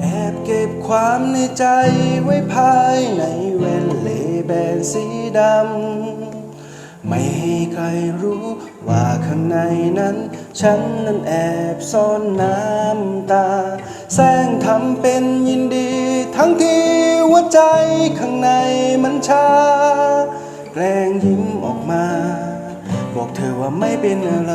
แอบเก็บความในใจไว้ภายในแว่นเลแบนสีดำ ไม่ให้ใครรู้ว่าข้างในนั้น ฉันนั้นแอบซ่อนน้ำตา แสร้งทำเป็นยินดี ทั้งที่หัวใจข้างในมันชา แกล้งยิ้มออกมา บอกเธอว่าไม่เป็นอะไร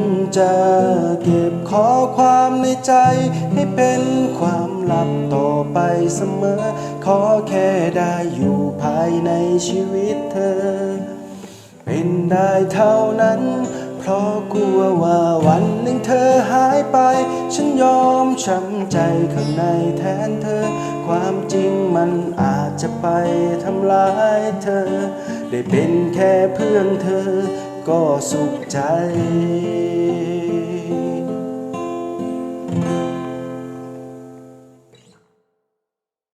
จะเก็บข้อความในใจ ให้เป็นความลับต่อไปเสมอ ขอแค่ได้อยู่ภายในชีวิตเธอ เป็นได้เท่านั้น เพราะกลัวว่าวันหนึ่งเธอหายไป ฉันยอมช้ำใจข้างในแทนเธอ ความจริงมันอาจจะไปทำร้ายเธอ ได้เป็นแค่เพื่อนเธอ ก็สุขใจ